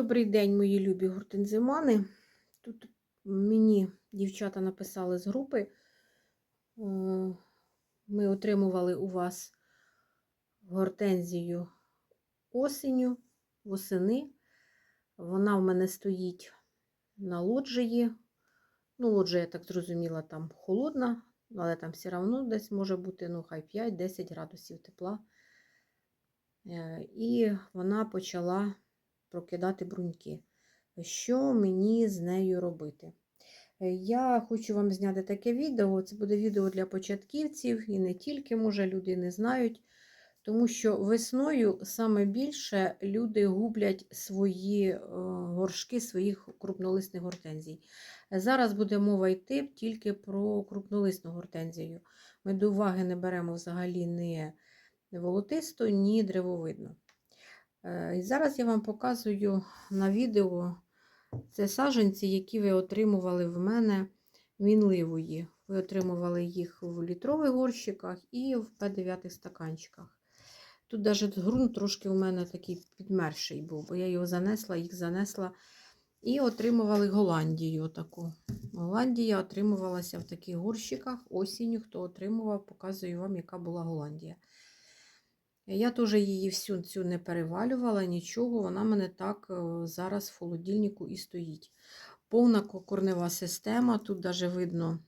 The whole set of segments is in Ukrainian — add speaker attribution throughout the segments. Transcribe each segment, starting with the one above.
Speaker 1: Добрий день, мої любі гортензимани. Тут мені дівчата написали з групи. Е, Ми отримували у вас гортензію осеню, восени. Вона в мене стоїть на лоджії. Ну, лоджія, я так зрозуміла, там холодна, але там все одно десь може бути ну, хай 5-10 градусів тепла. Е, І вона почала прокидати бруньки. Що мені з нею робити? Е, Я хочу вам зняти таке відео. Це буде відео для початківців і не тільки, може, люди не знають. Тому що весною саме більше люди гублять свої е, горшки своїх крупнолисних гортензій. Зараз буде мова йти тільки про крупнолисну гортензію. Ми до уваги не беремо взагалі ні волотисту, ні древовидну. Е, І зараз я вам показую на відео це саджанці, які ви отримували в мене мінливої. Ви отримували їх в літрових горщиках і в П9 стаканчиках. Тут навіть ґрунт трошки у мене такий підмерший був, бо я його занесла, їх занесла. І отримували Голландію таку. Голландія отримувалася в таких горщиках. Осінню, хто отримував, показую вам, яка була Голландія. Я теж її всю цю не перевалювала, нічого, вона мене так е, зараз в холодильнику і стоїть. Повна корнева система, тут навіть видно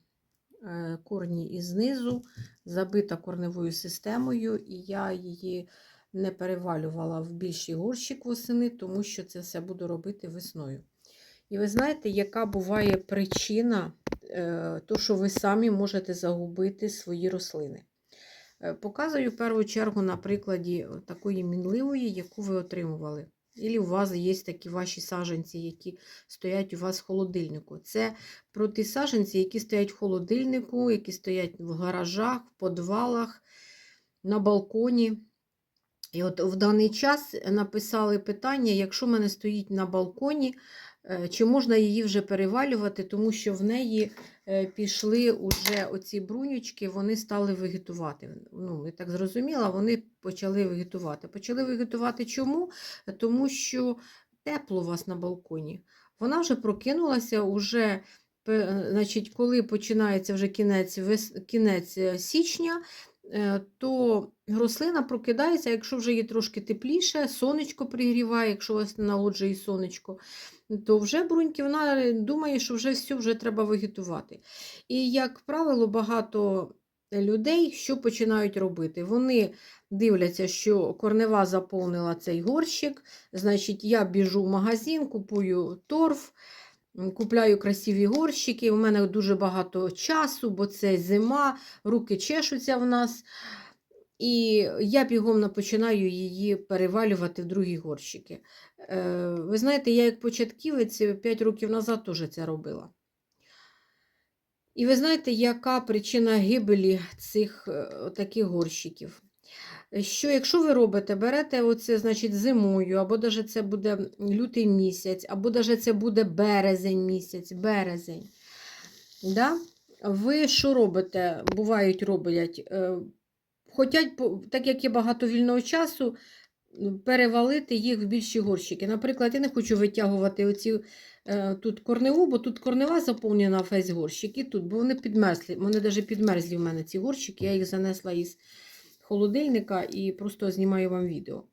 Speaker 1: е, корні і знизу, забита корневою системою, і я її не перевалювала в більший горщик восени, тому що це все буду робити весною. І ви знаєте, яка буває причина, е, то, що ви самі можете загубити свої рослини. Е, Показую в першу чергу на прикладі такої мінливої, яку ви отримували. Ілі у вас є такі ваші саженці, які стоять у вас в холодильнику. Це про ті саженці, які стоять в холодильнику, які стоять в гаражах, в подвалах, на балконі. І от в даний час написали питання, якщо в мене стоїть на балконі, е, чи можна її вже перевалювати, тому що в неї е, пішли уже оці брунючки, вони стали вегетувати. Ну, я так зрозуміла, вони почали вегетувати. Почали вегетувати чому? Тому що тепло у вас на балконі. Вона вже прокинулася, уже, значить, коли починається вже кінець, кінець е, січня, е, то рослина прокидається, якщо вже є трошки тепліше, сонечко пригріває, якщо у вас на лоджії сонечко, то вже бруньки вона думає, що вже все вже треба вегетувати. І, як правило, багато людей що починають робити? Вони дивляться, що корнева заповнила цей горщик, значить, я біжу в магазин, купую торф. Купляю красиві горщики. У мене дуже багато часу, бо це зима, руки чешуться в нас. І я бігом починаю її перевалювати в другі горщики. Е, Ви знаєте, я як початківець 5 років назад теж це робила. І ви знаєте, яка причина гибелі цих е, таких горщиків? Що якщо ви робите, берете оце, значить, зимою, або даже це буде лютий місяць, або даже це буде березень місяць, березень. Да? Ви що робите? Бувають, роблять, е, хотять, так як є багато вільного часу, перевалити їх в більші горщики. Наприклад, я не хочу витягувати оці е, тут корневу, бо тут корнева заповнена весь горщик, і тут, бо вони підмерзли. Вони навіть підмерзлі в мене ці горщики, я їх занесла із холодильника і просто знімаю вам відео.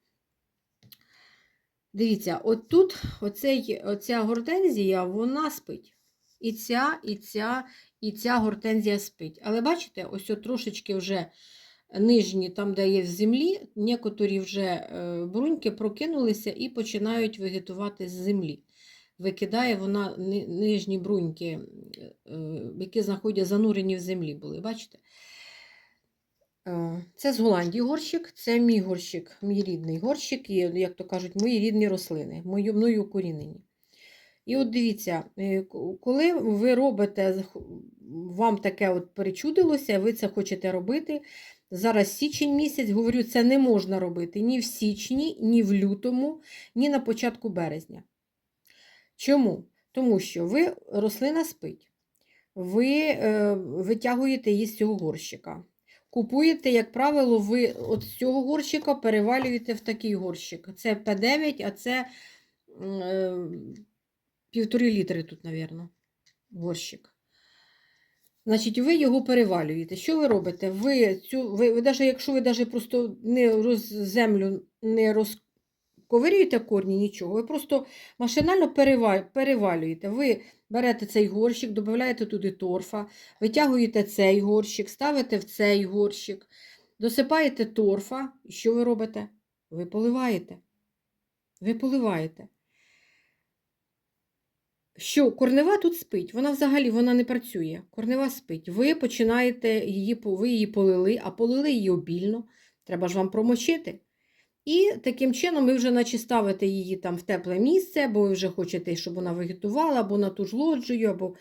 Speaker 1: Дивіться, от тут оцей, оця гортензія, вона спить. І ця, і ця, і ця гортензія спить. Але бачите, ось трошечки вже нижні, там, де є в землі, некоторі вже е, бруньки прокинулися і починають вегетувати з землі. Викидає вона ни- нижні бруньки, е, які знаходять занурені в землі були. Бачите? Е, Це з Голландії горщик, це мій горщик, мій рідний горщик, і, як то кажуть, мої рідні рослини, мою, мною укорінені. І от дивіться, е, коли ви робите, вам таке от перечудилося, ви це хочете робити. Зараз січень місяць, говорю, це не можна робити ні в січні, ні в лютому, ні на початку березня. Чому? Тому що ви рослина спить, ви е, витягуєте її з цього горщика. Купуєте, як правило, ви от з цього горщика перевалюєте в такий горщик. Це П9, а це е, півтори літри тут, мабуть, горщик. Значить, ви його перевалюєте. Що ви робите? Ви цю, ви, ви даже, якщо ви даже просто не роз, землю не розковирюєте корні, нічого, ви просто машинально перевалюєте. Ви берете цей горщик, додаєте туди торфа, витягуєте цей горщик, ставите в цей горщик, досипаєте торфа. І що ви робите? Ви поливаєте. Ви поливаєте. Що корнева тут спить, вона взагалі вона не працює. Корнева спить. Ви починаєте її, ви її полили, а полили її обільно. Треба ж вам промочити. І таким чином ви вже наче ставите її там в тепле місце, бо ви вже хочете, щоб вона вегетувала, або на ту ж лоджію, або.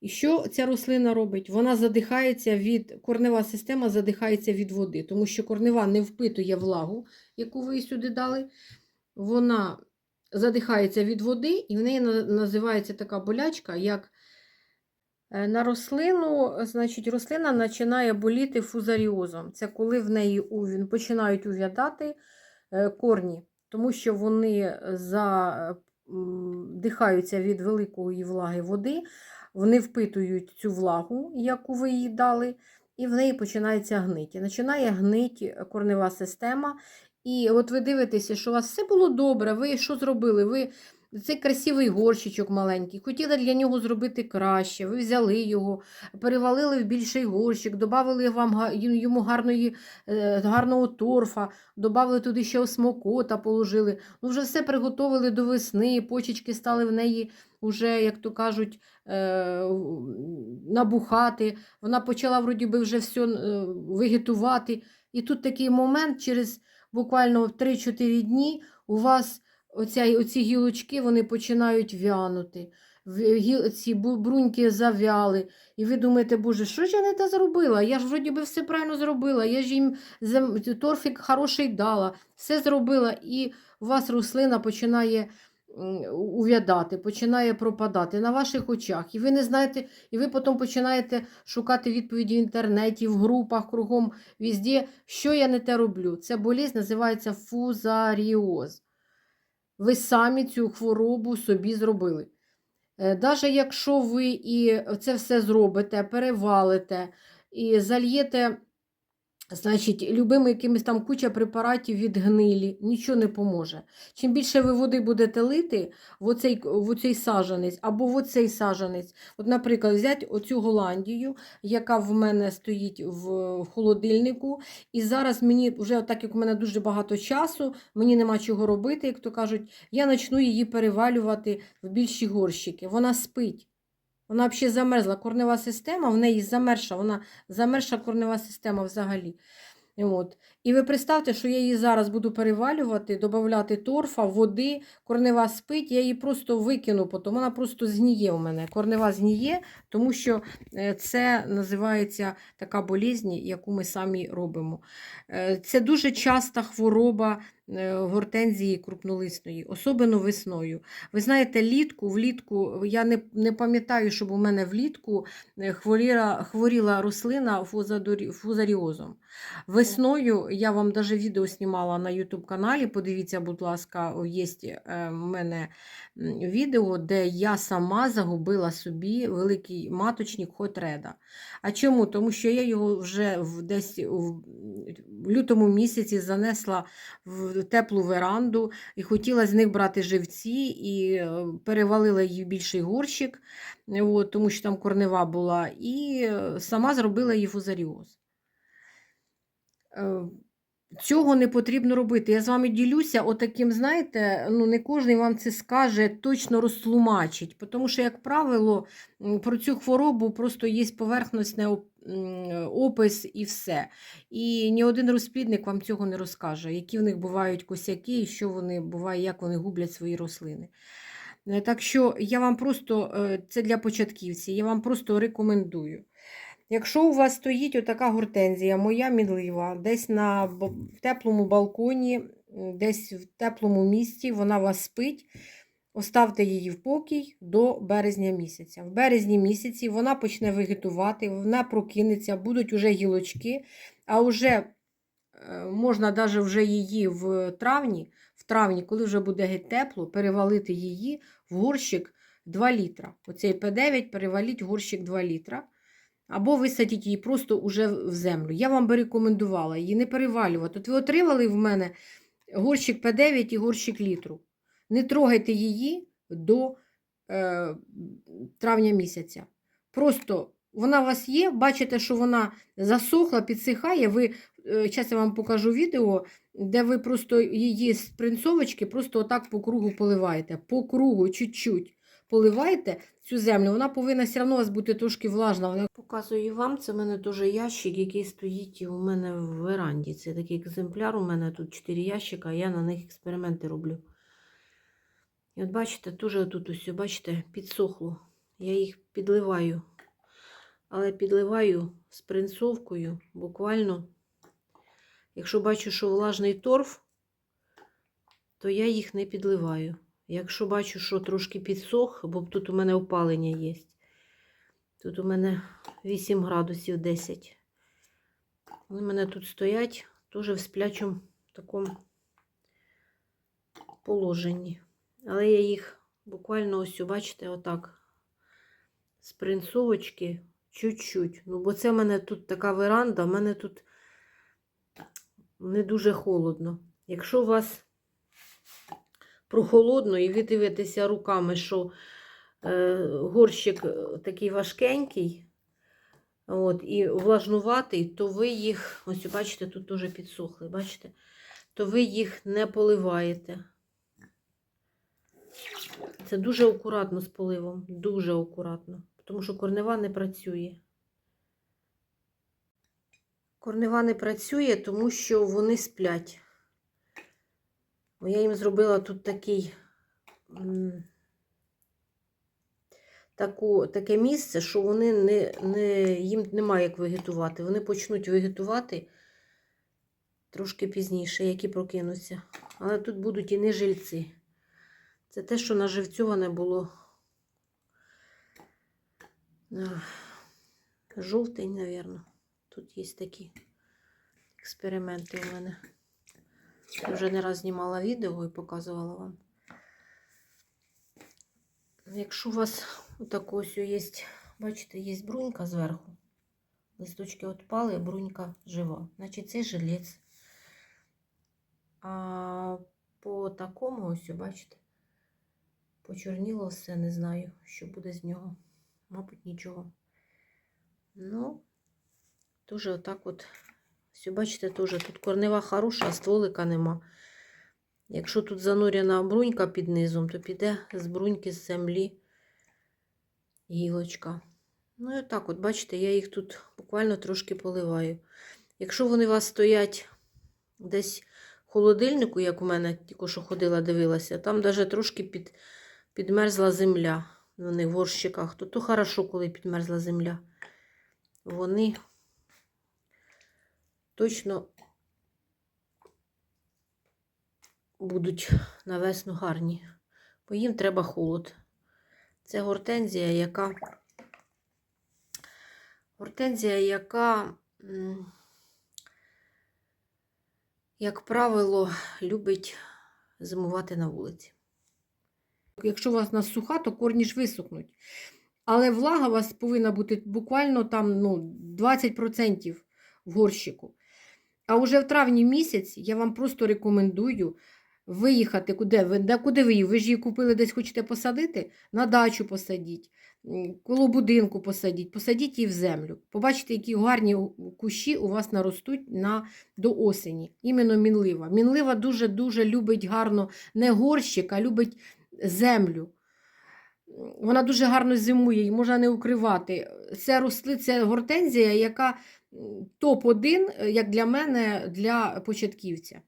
Speaker 1: І що ця рослина робить? Вона задихається від, корнева система задихається від води, тому що корнева не впитує влагу, яку ви сюди дали. Вона задихається від води, і в неї називається така болячка, як е, на рослину, значить, рослина починає боліти фузаріозом. Це коли в неї увін- починають увядати корні, тому що вони задихаються від великої влаги води, вони впитують цю влагу, яку ви їй дали, і в неї починається гнить. Починає гнить корнева система. І от ви дивитеся, що у вас все було добре, ви що зробили? Ви цей красивий горщичок маленький, хотіли для нього зробити краще. Ви взяли його, перевалили в більший горщик, додали вам йому гарної, е, гарного торфа, додали туди ще осмокота, положили. Ну, вже все приготовили до весни, почечки стали в неї вже, як то кажуть, е, набухати. Вона почала вроді би вже все вегетувати. І тут такий момент, через буквально 3-4 дні у вас оця, оці гілочки вони починають вянути. Ці бруньки завяли. І ви думаєте, боже, що ж я не те зробила? Я ж вроді би все правильно зробила, я ж їм зем... торфик хороший дала, все зробила. І у вас рослина починає увядати, починає пропадати на ваших очах. І ви не знаєте, і ви потім починаєте шукати відповіді в інтернеті, в групах, кругом, везде, що я не те роблю. Ця болізнь називається фузаріоз. Ви самі цю хворобу собі зробили. Навіть якщо ви і це все зробите, перевалите і зальєте, значить, любими якимись там куча препаратів від гнилі, нічого не поможе. Чим більше ви води будете лити в оцей, в оцей сажанець або в оцей сажанець, от, наприклад, взяти оцю Голландію, яка в мене стоїть в холодильнику, і зараз мені, вже так як у мене дуже багато часу, мені нема чого робити, як то кажуть, я почну її перевалювати в більші горщики. Вона спить. Вона взагалі замерзла. Корнева система, в неї замерша, вона замерша корнева система взагалі. От. І ви представте, що я її зараз буду перевалювати, додати торфа, води, корнева спить, я її просто викину, потім вона просто згніє у мене. Корнева згніє, тому що е, це називається така болізнь, яку ми самі робимо. Е, Це дуже часта хвороба е, гортензії крупнолисної, особливо весною. Ви знаєте, літку, влітку, я не, не пам'ятаю, щоб у мене влітку хворіла, хворіла рослина фузаріозом. Весною я вам даже відео знімала на YouTube каналі. Подивіться, будь ласка, є в мене відео, де я сама загубила собі великий маточник Хотреда. А чому? Тому що я його вже десь в лютому місяці занесла в теплу веранду і хотіла з них брати живці і е, перевалила її більший горщик, е, от, тому що там корнева була, і е, сама зробила її фузаріоз. Е, Цього не потрібно робити. Я з вами ділюся, отаким, знаєте, ну не кожен вам це скаже, точно розтлумачить. Тому що, як правило, про цю хворобу просто є поверхностний опис і все. І ні один розплідник вам цього не розкаже, які в них бувають косяки, і що вони буває, як вони гублять свої рослини. Е, Так що я вам просто, е, це для початківців, я вам просто рекомендую. Якщо у вас стоїть отака гортензія, моя мінлива, десь на в теплому балконі, десь в теплому місці, вона у вас спить, оставте її в покій до березня місяця. В березні місяці вона почне вегетувати, вона прокинеться, будуть уже гілочки, а вже е, можна навіть вже її в травні, в травні, коли вже буде тепло, перевалити її в горщик 2 літра. Оцей П9 переваліть горщик 2 літра. Або висадіть її просто уже в землю. Я вам би рекомендувала її не перевалювати. От ви отримали в мене горщик П9 і горщик літру. Не трогайте її до е, травня місяця. Просто вона у вас є, бачите, що вона засохла, підсихає. Ви, зараз я вам покажу відео, де ви просто її з принцовочки просто отак по кругу поливаєте. По кругу, чуть-чуть поливаєте цю землю, вона повинна все одно у вас бути трошки влажна. Показую вам, це в мене теж ящик, який стоїть у мене в веранді. Це такий екземпляр, у мене тут 4 ящика, а я на них експерименти роблю. І от бачите, дуже тут усе, бачите, підсохло. Я їх підливаю. Але підливаю з принцовкою буквально. Якщо бачу, що влажний торф, то я їх не підливаю. Якщо бачу, що трошки підсох, бо тут у мене опалення є. Тут у мене 8 градусів 10. Вони в мене тут стоять теж в сплячому такому положенні. Але я їх буквально ось, бачите, отак з принцовочки чуть-чуть. Ну, бо це в мене тут така веранда, в мене тут не дуже холодно. Якщо у вас прохолодно і ви дивитеся руками, що горщик е, такий важкенький, от, і влажнуватий, то ви їх, ось бачите, тут теж підсохли, бачите, то ви їх не поливаєте. Це дуже акуратно з поливом, дуже акуратно, тому що корнева не працює. Корнева не працює, тому що вони сплять. Я їм зробила тут такий, таку, таке місце, що вони не, не, їм немає як вегетувати. Вони почнуть вегетувати трошки пізніше, які прокинуться. Але тут будуть і не жильці. Це те, що наживцьоване було. Е, Жовтень, мабуть. Тут є такі експерименти у мене. Я вже не раз знімала відео і показувала вам. Якщо у вас отако ось є, бачите, є брунька зверху. Листочки відпали, брунька жива. Значить, це жилець. А по такому ось, бачите, почорніло все, не знаю, що буде з нього. Мабуть, нічого. Ну, дуже отак от. Все, бачите, теж тут корнева хороша, а стволика нема. Якщо тут занурена брунька під низом, то піде з бруньки з землі гілочка. Ну і так, от, бачите, я їх тут буквально трошки поливаю. Якщо вони у вас стоять десь в холодильнику, як у мене тільки що ходила, дивилася, там навіть трошки під, підмерзла земля. Вони в горщиках, то то хорошо, коли підмерзла земля. Вони точно будуть на весну гарні, бо їм треба холод. Це гортензія, яка гортензія, яка, як правило, любить зимувати на вулиці. Якщо у вас нас суха, то корні ж висохнуть. Але влага у вас повинна бути буквально там ну, 20% в горщику. А вже в травні місяць я вам просто рекомендую виїхати. Куди ви, де, куди ви її? Ви ж її купили десь хочете посадити? На дачу посадіть, коло будинку посадіть, посадіть її в землю. Побачите, які гарні кущі у вас наростуть на, до осені. Іменно мінлива. Мінлива дуже-дуже любить гарно не горщик, а любить землю. Вона дуже гарно зимує, її можна не укривати. Це росли, це гортензія, яка топ-1, як для мене, для початківця.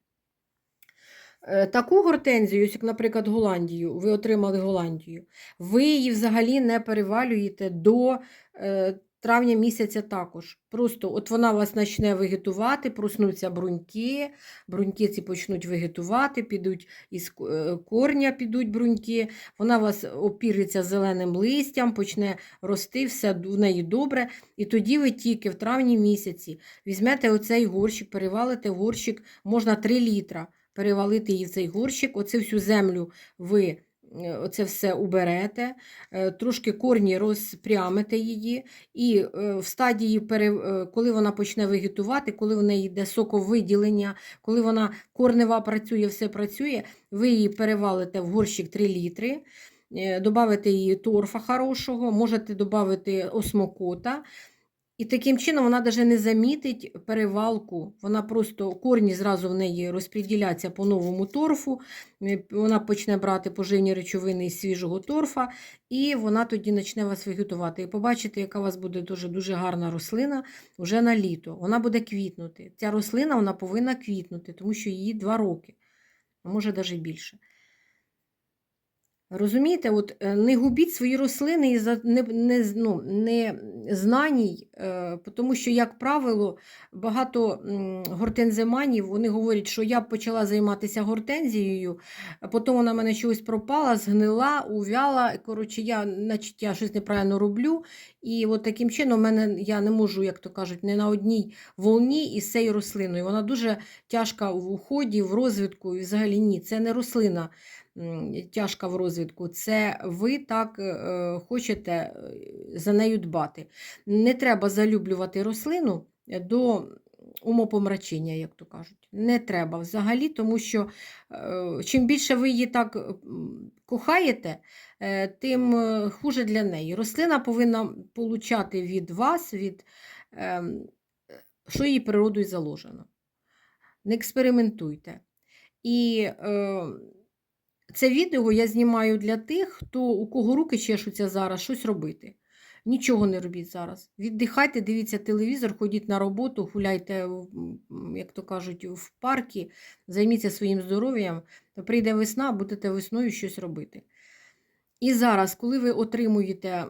Speaker 1: Е, Таку гортензію, як, наприклад, Голландію, ви отримали Голландію, ви її взагалі не перевалюєте до е, травня місяця також. Просто от вона вас почне вегетувати, проснуться бруньки, бруньки ці почнуть вегетувати, підуть із е, корня підуть бруньки, вона вас опіриться зеленим листям, почне рости, все в неї добре. І тоді ви тільки в травні місяці візьмете оцей горщик, перевалите горщик, можна 3 літра. Перевалити її в цей горщик. Оце всю землю ви е, оце все уберете, е, трошки корні розпрямите її, і е, в стадії, коли вона почне вегетувати, коли в неї йде соковиділення, коли вона корнева працює, все працює, ви її перевалите в горщик 3 літри, добавите її торфа хорошого, можете додати осмокота. І таким чином вона навіть не замітить перевалку, вона просто корні зразу в неї розподіляться по новому торфу, е, вона почне брати поживні речовини із свіжого торфа, і вона тоді почне вас вегетувати. І побачите, яка у вас буде дуже, дуже гарна рослина вже на літо. Вона буде квітнути. Ця рослина вона повинна квітнути, тому що їй 2 роки, а може навіть більше. Розумієте, от е, не губіть свої рослини із не, не, ну, не знаній, е, тому що, як правило, багато м, гортензиманів вони говорять, що я почала займатися гортензією, потім вона мене чогось пропала, згнила, увяла. Коротше, я, значить, я щось неправильно роблю. І от таким чином мене я не можу, як то кажуть, не на одній волні із цією рослиною. Вона дуже тяжка в уході, в розвитку, і взагалі ні, це не рослина тяжка в розвитку, це ви так е, хочете е, за нею дбати. Не треба залюблювати рослину до умопомрачення, як то кажуть. Не треба взагалі, тому що е, чим більше ви її так кохаєте, тим хуже для неї. Рослина повинна получати від вас, від, ем, що їй природою заложено. Не експериментуйте. І е, це відео я знімаю для тих, хто у кого руки чешуться зараз щось робити. Нічого не робіть зараз. Віддихайте, дивіться телевізор, ходіть на роботу, гуляйте, як то кажуть, в парки, займіться своїм здоров'ям. Прийде весна, будете весною щось робити. І зараз, коли ви отримуєте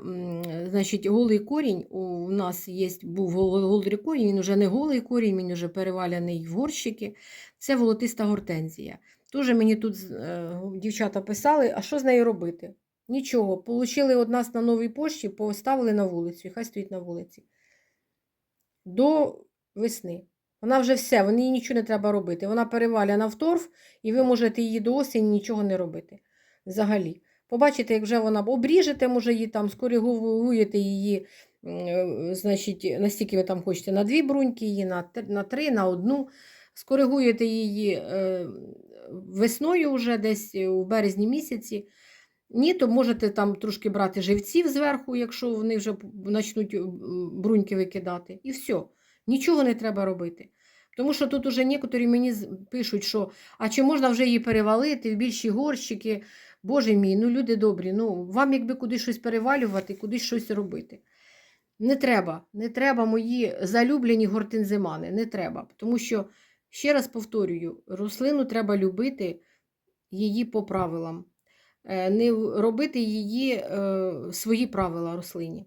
Speaker 1: значить, голий корінь, у нас є, був голий корінь, він вже не голий корінь, він вже переваляний в горщики. Це волотиста гортензія. Дуже мені тут е, дівчата писали, а що з нею робити? Нічого. Получили од нас на новій пошті, поставили на вулицю, і хай стоїть на вулиці. До весни. Вона вже все, їй нічого не треба робити. Вона переваляна в торф, і ви можете її до осені нічого не робити. Взагалі. Побачите, як вже вона обріжете, може її там, скоригуєте її, е, значить, настільки ви там хочете, на дві бруньки її, на три, на одну. Скоригуєте її е, весною вже десь е, у березні місяці. Ні, то можете там трошки брати живців зверху, якщо вони вже почнуть бруньки викидати. І все. Нічого не треба робити. Тому що тут уже некоторі мені пишуть, що а чи можна вже її перевалити в більші горщики. Боже мій, ну люди добрі, ну вам якби кудись щось перевалювати, кудись щось робити. Не треба, не треба мої залюблені гортензимани, не треба. Тому що, ще раз повторюю, рослину треба любити її по правилам. Е, Не робити її е, свої правила рослині.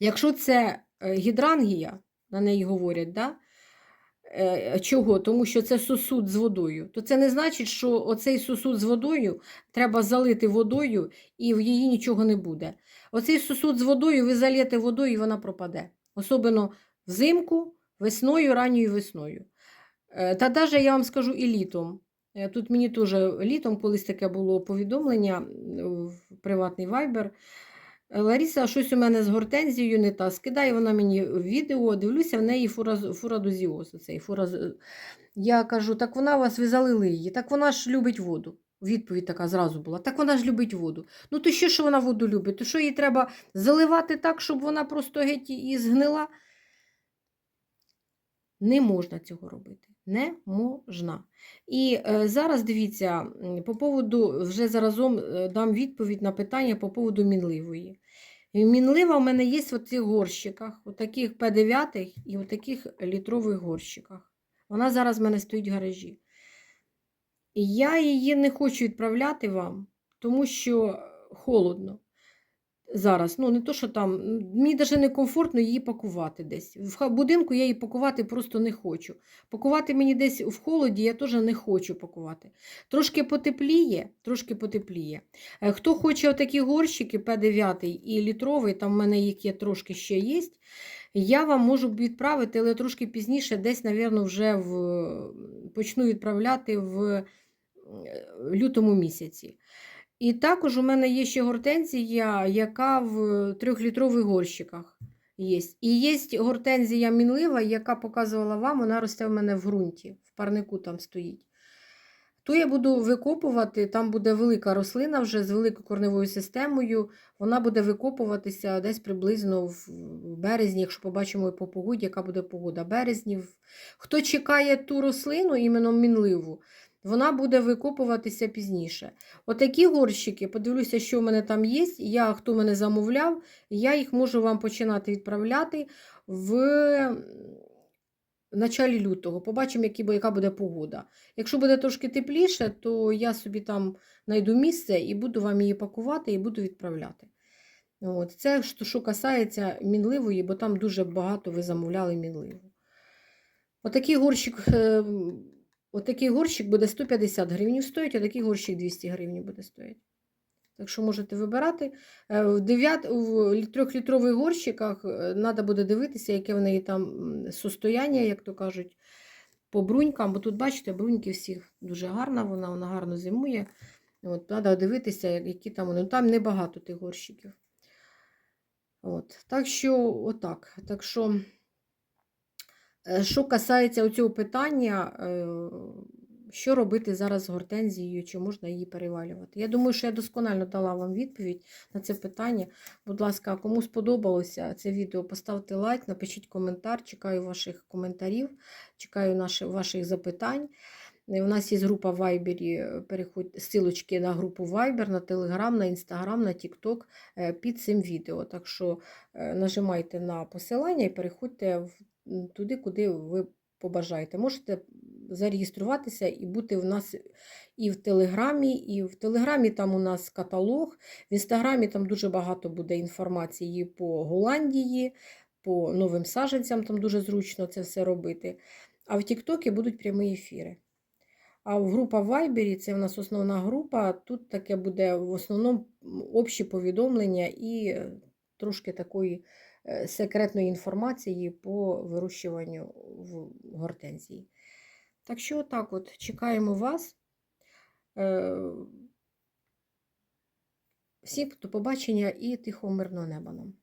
Speaker 1: Якщо це е, гідрангія, на неї говорять, да? Чого? Тому що це сосуд з водою. То це не значить, що оцей сосуд з водою треба залити водою і в її нічого не буде. Оцей сосуд з водою ви залієте водою і вона пропаде. Особливо взимку, весною, ранньою весною. Е, Та навіть я вам скажу і літом. Е, Тут мені теж літом колись таке було повідомлення в приватний вайбер. Ларіса, щось у мене з гортензією не та. Скидає вона мені відео, дивлюся, в неї фурадозіоз. Фураз... Я кажу, так вона у вас, ви залили її, так вона ж любить воду. Відповідь така зразу була. Так вона ж любить воду. Ну то що, що вона воду любить? То що їй треба заливати так, щоб вона просто геть і згнила? Не можна цього робити. Не можна. І е, зараз дивіться, по поводу, вже заразом е, дам відповідь на питання по поводу мінливої. Мінлива в мене є в цих горщиках, у таких П9 і у таких літрових горщиках. Вона зараз в мене стоїть в гаражі. Я її не хочу відправляти вам, тому що холодно зараз. Ну, не то, що там, мені навіть некомфортно її пакувати десь. В будинку я її пакувати просто не хочу. Пакувати мені десь в холоді я теж не хочу пакувати. Трошки потепліє, трошки потепліє. Е, Хто хоче отакі горщики П9 і літровий, там в мене їх є трошки ще є. Я вам можу відправити, але трошки пізніше, десь, напевно, вже в... почну відправляти в е, лютому місяці. І також у мене є ще гортензія, яка в трьохлітрових горщиках є. І є гортензія мінлива, яка показувала вам, вона росте в мене в ґрунті, в парнику там стоїть. То я буду викопувати, там буде велика рослина вже з великою корневою системою. Вона буде викопуватися десь приблизно в березні, якщо побачимо по погоді, яка буде погода. Березні. Хто чекає ту рослину, іменно мінливу, вона буде викопуватися пізніше. Отакі горщики, подивлюся, що в мене там є. Я, хто мене замовляв, я їх можу вам починати відправляти в началі лютого. Побачимо, яка буде погода. Якщо буде трошки тепліше, то я собі там знайду місце і буду вам її пакувати і буду відправляти. От. Це що, що касається мінливої, бо там дуже багато ви замовляли мінливу. Отакий горщик, отакий горщик буде 150 гривень стоїть, а такий горщик 200 гривень буде стоїть. Так що можете вибирати. Е, В 9, в трьохлітрових горщиках треба буде дивитися, яке в неї там состояння, як то кажуть, по брунькам. Бо тут, бачите, бруньки всіх дуже гарна, вона, вона гарно зимує. От, Треба дивитися, які там вони. Ну, Там небагато тих горщиків. От. Так що, отак. Так що, що касається цього питання, е, що робити зараз з гортензією, чи можна її перевалювати? Я думаю, що я досконально дала вам відповідь на це питання. Будь ласка, кому сподобалося це відео, поставте лайк, напишіть коментар. Чекаю ваших коментарів, чекаю ваших запитань. Е, У нас є група в Viber, переходь ссылочки на групу Viber, на Telegram, на Instagram, на е, під цим відео. Так що е, нажимайте на посилання і переходьте в- туди, куди ви побажаєте. Можете зареєструватися і бути в нас і в Телеграмі, і в Телеграмі там у нас каталог, в Інстаграмі там дуже багато буде інформації по Голландії, по новим саджанцям, там дуже зручно це все робити. А в Тіктокі будуть прямі ефіри. А в група в Вайбері це в нас основна група. Тут таке буде в основному общі повідомлення і трошки такої секретної інформації по вирощуванню в гортензії. Так що, отак от, чекаємо вас. Е, Всім до побачення і тихого мирного неба нам.